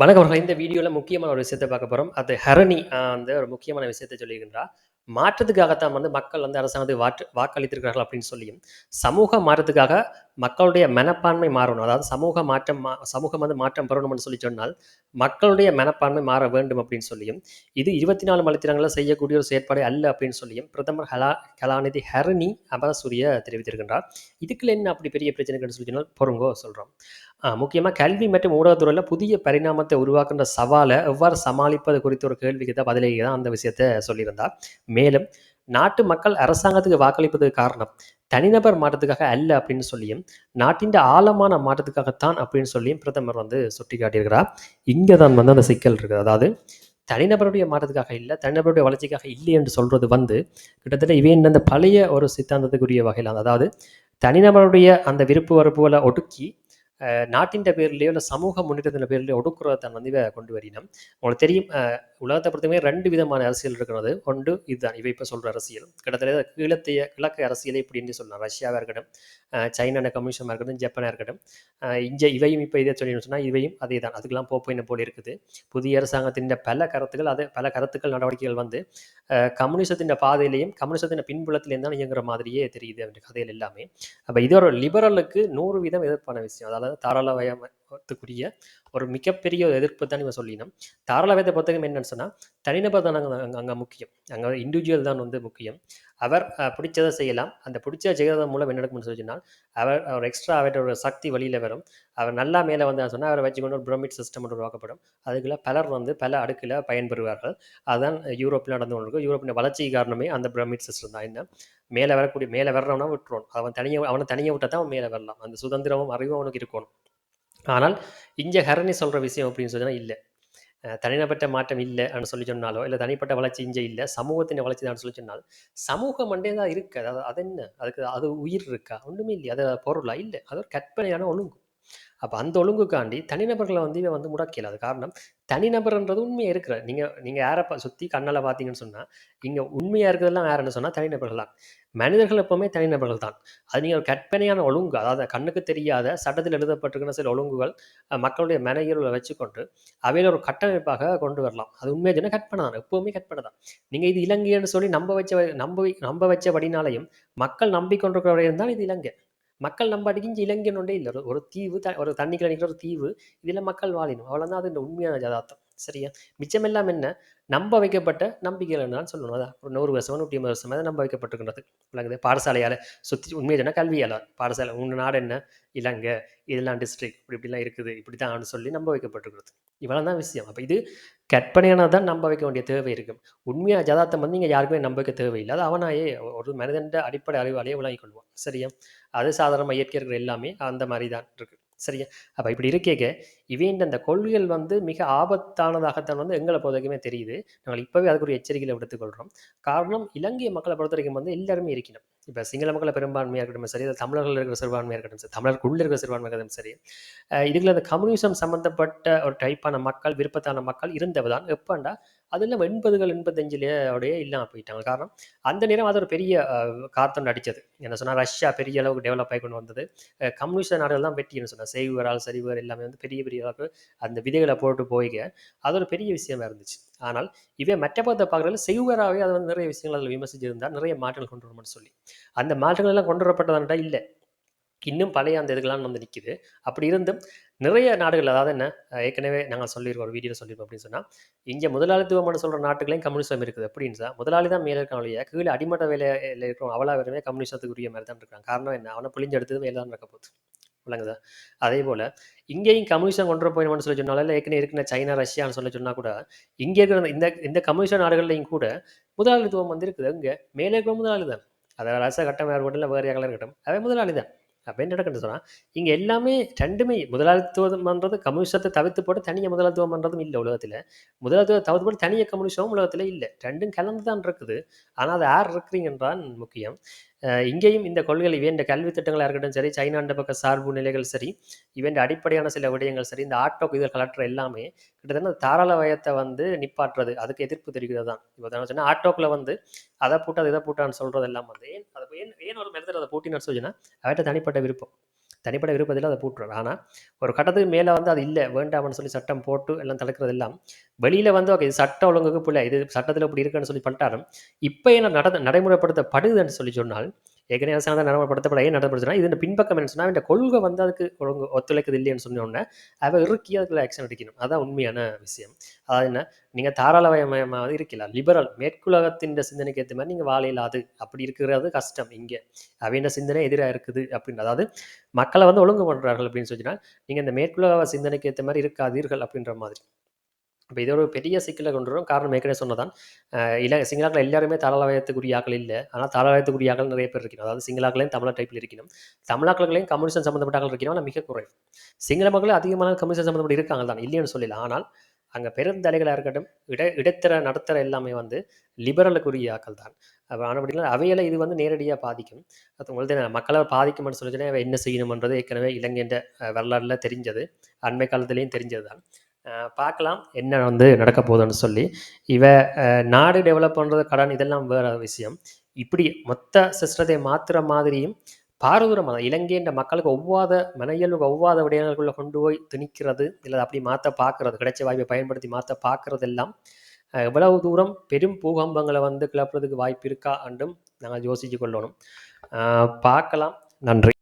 வணக்கம் இந்த வீடியோவில் முக்கியமான ஒரு விஷயத்தை பார்க்க போகிறோம் அது ஹரணி வந்து ஒரு முக்கியமான விஷயத்தை சொல்லியிருக்கின்றா மாற்றத்துக்காகத்தான் வந்து மக்கள் வந்து அரசாங்கத்துக்கு வாற்று வாக்களித்திருக்கிறார்கள் அப்படின்னு சொல்லியும், சமூக மாற்றத்துக்காக மக்களுடைய மனப்பான்மை மாறணும். அதாவது சமூக மாற்றம் மா சமூகம் வந்து மாற்றம் பெறணும்னு சொல்லி சொன்னால், மக்களுடைய மனப்பான்மை மாற வேண்டும் அப்படின்னு சொல்லியும், இது 24 மணித்தியாலங்கள்ல செய்யக்கூடிய ஒரு செயற்பாடு அல்ல அப்படின்னு சொல்லியும், பிரதமர் ஹலா கலாநிதி ஹரணி அபரசூரிய தெரிவித்திருக்கின்றார். இதுக்குள்ள என்ன அப்படி பெரிய பிரச்சனைகள்னு சொல்லி சொன்னால், பொறுங்கோ சொல்கிறோம் முக்கியமாக கல்வி மற்றும் ஊடகத்துறையில் புதிய பரிணாமத்தை உருவாக்குன்ற சவாலை எவ்வாறு சமாளிப்பது குறித்த ஒரு கேள்விக்கு தான் பதிலளிக்க தான் அந்த விஷயத்த சொல்லியிருந்தார். மேலும், நாட்டு மக்கள் அரசாங்கத்துக்கு வாக்களிப்பதற்கு காரணம், தனிநபர் மாற்றத்துக்காக அல்ல அப்படின்னு சொல்லியும், நாட்டின் ஆழமான மாற்றத்துக்காகத்தான் அப்படின்னு சொல்லியும் பிரதமர் வந்து சுட்டிக்காட்டியிருக்கிறார். இங்கே தான் வந்து அந்த சிக்கல் இருக்குது. அதாவது தனிநபருடைய மாற்றத்துக்காக இல்லை தனிநபருடைய வளர்ச்சிக்காக இல்லை என்று சொல்கிறது வந்து, கிட்டத்தட்ட இவை அந்த பழைய ஒரு சித்தாந்தத்துக்குரிய வகையில் அதாவது தனிநபருடைய அந்த விருப்பு வரப்புகளை ஒடுக்கி, நாட்டின் பேர்லேயோ இல்லை சமூக முன்னேற்றத்தின் பேர்லேயோ ஒடுக்குறத தான் வந்து இவ கொண்டு வரணும் உங்களுக்கு தெரியும் உலகத்தை பொறுத்தவரை ரெண்டு விதமான அரசியல் இருக்கிறது. ஒன்று இதுதான். இவை இப்போ சொல்கிற அரசியல். கிட்டத்தட்ட கீழத்தைய கிழக்கு அரசியலை இப்படின்னு சொல்லலாம். ரஷ்யாவாக இருக்கட்டும், சைனான சைனா இருக்கட்டும், ஜப்பானாக இருக்கட்டும். இங்கே இவையும் இப்போ இதை சொல்லணும்னு சொன்னால் இவையும் அதேதான். அதுக்கெல்லாம் போப்போயின போல் இருக்குது. புதிய அரசாங்கத்தின் பல கருத்துக்கள் அது பல கருத்துக்கள், நடவடிக்கைகள் வந்து கம்யூனிசத்தின் பாதையிலேயும், கம்யூனிசத்தின் பின்புலத்திலேயும் தான் இயங்குற மாதிரியே தெரியுது அப்படின்ற கதையில் எல்லாமே. அப்போ இது ஒரு லிபரலுக்கு 100% எதிர்ப்பான விஷயம். அதாவது தாராளமயத்துக்குரிய ஒரு மிகப்பெரிய எதிர்ப்பு தான் இவன் சொல்லினோம். தாராளமயத்த புத்தகம் என்னன்னு சொன்னால் தனிநபர் தான் அங்கே அங்கே முக்கியம். அங்கே இண்டிவிஜுவல் தான் வந்து முக்கியம். அவர் பிடிச்சதை பிடிச்சத செய்யலாம். அந்த பிடிச்ச செய்கிறதன் மூலம் என்ன நடக்கும்னு சொல்லி சொன்னால், அவர் ஒரு எக்ஸ்ட்ரா அவர்ட்ட ஒரு சக்தி வழியில் வரும். அவர் நல்லா மேலே வந்து சொன்னால் அவரை வச்சுக்கொண்டு ஒரு பிரமிட் சிஸ்டம் ஒன்று உருவாக்கப்படும். அதுக்குள்ள பலர் வந்து பல அடுக்கில் பயன்பெறுவார்கள். அதுதான் யூரோப்பில் நடந்து கொண்டிருக்கும் யூரோப்பின் வளர்ச்சிக்கு காரணமே அந்த பிரமிட் சிஸ்டம் தான். என்ன மேலே வரக்கூடிய மேலே வர்றவனா விட்டுருவோம். அவன் தனியாக அவனை தனியாக விட்டால் தான் அவன் மேலே வரலாம். அந்த சுதந்திரமும், அறிவும் அவனுக்கு இருக்கணும். ஆனால், இங்கே ஹரணி சொல்கிற விஷயம் அப்படின்னு சொன்னால் இல்லை அ தனிப்பட்ட மாற்றம் இல்லை அப்படின்னு சொல்லி சொன்னாலோ, இல்லை தனிப்பட்ட வளர்ச்சி இங்கே இல்லை சமூகத்தின் வளர்ச்சி தான் சொல்லி சொன்னால், சமூகம் மண்டே தான் இருக்குது அதாவது அது என்ன? அதுக்கு அது உயிர் இருக்கா? ஒன்றுமே இல்லையா அது பொருளா? இல்லை அது ஒரு கற்பனையான ஒழுங்கு. அப்போ அந்த ஒழுங்குக்காண்டி தனிநபர்களை வந்து இவன் வந்து முடக்கல அது காரணம், தனிநபர்ன்றது உண்மையாக இருக்கிற நீங்கள் நீங்கள் யாரை ப கண்ணால் பார்த்தீங்கன்னு சொன்னால் இங்கே உண்மையாக இருக்கிறதெல்லாம் யாருன்னு சொன்னால் தனிநபர்கள் தான். மனிதர்கள் எப்போவுமே தனிநபர்கள் தான். அது நீங்கள் ஒரு கற்பனையான ஒழுங்கு, அதாவது கண்ணுக்கு தெரியாத சட்டத்தில் எழுதப்பட்டிருக்கிற சில ஒழுங்குகள், மக்களுடைய மன வச்சுக்கொண்டு, அவையில் ஒரு கட்டமைப்பாக கொண்டு வரலாம். அது உண்மையாக சொன்னா கற்பனை தான். எப்போவுமே கற்பனை தான். நீங்கள் இது இலங்கைன்னு சொல்லி நம்ப வச்ச நம்ப நம்ப வச்சபடினாலையும் மக்கள் நம்பிக்கொண்டிருக்கிறவரையும் தான் இது இலங்கை. மக்கள் நம்ம அடிக்கிஞ்சு இலங்கைன்னு ஒன்றே இல்லை ஒரு தீவு, த ஒரு தண்ணிக்கு நினைக்கிற ஒரு தீவு. இதில் மக்கள் வாழினும். அவ்வளோதான் அது உண்மையான ஜதார்த்தம் சரியா? மிச்சமெல்லாம் என்ன? நம்ப வைக்கப்பட்ட நம்பிக்கைகள்னாலும் சொல்லணும். அதான் ஒரு நூறு வருஷமா, 150 வருஷமா நம்ப வைக்கப்பட்டிருக்கின்றது. விளங்குது? பாடசாலையால் சுற்றி உண்மைய சொன்னால் கல்வியால. பாடசாலை உங்கள் நாடு என்ன? இலங்கை. இதெல்லாம் டிஸ்ட்ரிக்ட். இப்படி இப்படிலாம் இருக்குது. இப்படி தான் சொல்லி நம்ப வைக்கப்பட்டிருக்கிறது. இவ்வளவுதான் விஷயம். அப்போ இது கற்பனையானது தான் நம்ப வைக்க வேண்டிய தேவை இருக்கும். உண்மையாக ஜதார்த்தம் வந்து இங்கே யாருக்குமே நம்ப வைக்க தேவையில்லை அது அவனாயே ஒரு மனிதன்ட அடிப்படை அறிவாலேயே விளங்கிக் கொள்வான். சரியா? அது சாதாரணமாக இயற்கை இருக்கிற எல்லாமே அந்த மாதிரி தான் இருக்குது சரியா? அப்போ இப்படி இருக்கேக்க, இவையின் அந்த கொள்கைகள் வந்து மிக ஆபத்தானதாகத்தான் வந்து எங்களை பொறுத்தவரைக்குமே தெரியுது. நாங்கள் இப்போவே அதுக்கு ஒரு எச்சரிக்கையில் எடுத்துக்கொள்கிறோம் காரணம், இலங்கை மக்களை பொறுத்த வரைக்கும் வந்து எல்லாருமே இருக்கணும். இப்போ சிங்கள மக்களை பெரும்பான்மையாக இருக்கட்டும் சரி, தமிழர்கள் இருக்கிற சிறுபான்மையாக இருக்கட்டும் சரி, தமிழர்களுக்குள்ள இருக்கிற சிறுபான்மையா இருக்கட்டும் சரி, இதுக்குள்ள அந்த கம்யூனிசம் சம்மந்தப்பட்ட ஒரு டைப்பான மக்கள், விருப்பத்தான மக்கள் இருந்தவ தான். எப்போண்டா அதெல்லாம் 80கள் 85லயோடயே இல்லாம போயிட்டாங்க. காரணம், அந்த நேரம் அது ஒரு பெரிய அ அடித்தது அடிச்சது. என்ன சொன்னால் ரஷ்யா பெரிய அளவுக்கு டெவலப் ஆகி கொண்டு வந்தது. கம்யூனிஸ்ட் நாடுகள் தான் வெட்டின்னு சொன்னால் செய்வரால் சரிவர் எல்லாமே வந்து பெரிய பெரிய அளவுக்கு அந்த விதைகளை போட்டு போய்க அது ஒரு பெரிய விஷயமா இருந்துச்சு. ஆனால், இவன் மற்ற பதத்தை பார்க்குறதுல செய்வராகவே அது வந்து நிறைய விஷயங்கள் அதில் விமர்சிச்சிருந்தால் நிறைய மாற்றங்கள் கொண்டு வரணும்னு சொல்லி. அந்த மாற்றங்கள் எல்லாம் கொண்டு வரப்பட்டதான்டா இல்லை இன்னும் பழைய அந்த இதுக்கெல்லாம் வந்து நிற்கிது அப்படி இருந்தும் நிறைய நாடுகள் அதாவது என்ன, ஏற்கனவே நாங்கள் சொல்லியிருக்கோம். ஒரு வீடியோல சொல்லியிருக்கோம் அப்படின்னு சொன்னால் இங்கே முதலாளித்துவம்னு சொல்கிற நாட்டுகளையும் கம்யூனிசம் இருக்குது. அப்படின்னு சார் முதலாளி தான் மேலே இருக்கான் கீழே அடிமட்ட அடிமட்ட இருக்கிறோம் அவ்வளோ வேறுமே பேருமே கம்யூனிசத்துக்குரிய மாதிரி தான் இருக்கான். காரணம் என்ன? அவனை பிழிஞ்சு மேலே தான் நடக்க போகுது. விளங்குதா? அதேபோல, இங்கேயும் கம்யூனிசம் கொண்டு போயிடும்னு சொல்லி சொன்னால ஏற்கனவே இருக்கிற சைனா, ரஷ்யான்னு சொல்லி சொன்னால் கூட, இங்கே இருக்கிற இந்த இந்த கம்யூனிஸ்ட் நாடுகள்லையும் கூட முதலாளித்துவம் வந்து இருக்குது. எங்க? மேலே இருக்கிற முதலாளி தான். அது அரச வேறு மட்டும் இல்லை வேறு யாரா இருக்கட்டும். அதே முதலாளி தான். அப்படின்னு என்ன நடக்குதுன்னு இங்கே எல்லாமே எல்லாமே 2மே முதலாளித்துவம்ன்றது கம்யூனிஸ்டத்தை தவிர்த்து போட்டு தனியா முதலாளித்துவம்ன்றதும் இல்லை உலகத்தில் முதலாளித்துவம் தவிர்த்து போட்டு தனியாக கம்யூனிஸ்டமும் உலகத்தில் இல்லை ரெண்டும் கலந்து தான் இருக்குது. ஆனால் அது யார் இருக்கிறீங்கன்றான் முக்கியம். இங்கேயும் இந்த கொள்கைகள் இவையின் கல்வி திட்டங்களாக இருக்கட்டும் சரி, சைனாண்ட பக்க சார்பு நிலைகள் சரி, இவையின் அடிப்படையான சில விடயங்கள் சரி, இந்த ஆட்டோக்கு இதில் கலெக்டர் எல்லாமே கிட்டத்தட்ட தாராளவயத்தை வந்து நிப்பாட்டுறது. அதுக்கு எதிர்ப்பு தெரிவிக்கிறது தான். இப்போ சொன்னால் ஆட்டோக்கில் சொன்னேன் அதை வந்து அதை இதை போட்டான்னு சொல்கிறது எல்லாம் வந்து ஏன் ஏன் ஏன் ஒரு மனிதர் அதை போட்டின்னு சொல்லி சொன்னா, தனிப்பட்ட விருப்பம். தனிப்பட்ட விருப்பத்தில் அதை போட்டுருவார் ஆனால் ஒரு கட்டத்துக்கு மேலே வந்து அது இல்லை வேண்டாம்னு சொல்லி சட்டம் போட்டு எல்லாம் தடுக்கிறது எல்லாம் வெளியில் வந்து ஓகே இது சட்ட ஒழுங்குக்கு பிள்ளை இது சட்டத்தில் இப்படி இருக்குன்னு சொல்லி பண்ணிட்டாலும் இப்போ என்ன நட நடைமுறைப்படுத்தப்படுதுன்னு சொல்லி சொன்னால் ஏற்கனவே அரசாங்கம் நடைமுறைப்படுத்தப்பட ஏன் நடைமுறைப்படுத்தினா இது பின்பக்கம் என்ன சொன்னால் இந்த கொள்கை வந்து அதுக்கு ஒழுங்கு ஒத்துழைக்குது இல்லைன்னு சொன்னோடனே அவ இறுக்கி அதுக்குள்ள ஆக்ஷன் எடுக்கணும். அதான் உண்மையான விஷயம். அதாவது என்ன? நீங்கள் தாராளமயமாக இருக்கலாம். லிபரல் மேற்குலகத்தின் சிந்தனைக்கு ஏற்ற மாதிரி நீங்கள் வாழையிலாது அப்படி இருக்கிறது கஷ்டம் இங்கே. அவன் சிந்தனை எதிராக இருக்குது அப்படின்னு. அதாவது மக்களை வந்து ஒழுங்கு பண்ணுறார்கள் அப்படின்னு சொன்னால் நீங்கள் இந்த மேற்குலக சிந்தனைக்கு ஏற்ற மாதிரி இருக்காதீர்கள் அப்படின்ற மாதிரி. இப்போ இது ஒரு பெரிய சிக்கலை கொண்டு வரும். காரணம் ஏற்கனவே சொன்னதான் இல்லை சிங்களாக்கள் எல்லாருமே தாராளவாயத்துக்குரிய ஆக்கள் இல்லை. ஆனால் தாராளவாயத்துக்குரிய ஆக்கள் நிறைய பேர் இருக்கணும். அதாவது சிங்களாக்களையும் தமிழ் டைப்பில் இருக்கணும். தமிழாக்களையும் கம்யூனிஸ்ட் சம்மந்தப்பட்ட ஆக்கள் இருக்கணும் ஆனால் மிக குறைவு. சிங்கள மக்கள் அதிகமான கம்யூனிஸ்ட் சம்மந்தப்பட்ட இருக்காங்க தான் இல்லைன்னு சொல்லல. ஆனால் அங்கே பெருந்தலைகளாக இருக்கட்டும் இட இடைத்தர நடத்தர எல்லாமே வந்து லிபரலுக்குரிய ஆக்கள் தான் ஆனால் அவையில இது வந்து நேரடியாக பாதிக்கும். அது உங்களுக்கு மக்களை பாதிக்கும்னு சொல்லி அவ என்ன செய்யணுமன்றது ஏற்கனவே இலங்கைன்ற அஹ், வரலாறுல தெரிஞ்சது. அண்மை காலத்துலேயும் தெரிஞ்சது தான் பார்க்கலாம் என்ன வந்து நடக்க போகுதுன்னு சொல்லி. இவ நாடு டெவலப் பண்ணுறது கடன் இதெல்லாம் வேற விஷயம். இப்படி மொத்த சிஸ்டத்தை மாத்துற மாதிரியும் பாரதூரமாக இலங்கைன்ற மக்களுக்கு ஒவ்வாத மனையலுக்கு ஒவ்வாத விடயங்களுக்குள்ளே கொண்டு போய் திணிக்கிறது இல்லை அப்படி மாற்ற பார்க்கறது கிடைச்ச வாய்ப்பை பயன்படுத்தி மாற்ற பார்க்கறது எல்லாம் எவ்வளவு தூரம் பெரும் பூகம்பங்களை வந்து கிளப்புறதுக்கு வாய்ப்பு இருக்கா என்றும் நாங்கள் யோசிச்சு கொள்ளணும். பார்க்கலாம். நன்றி.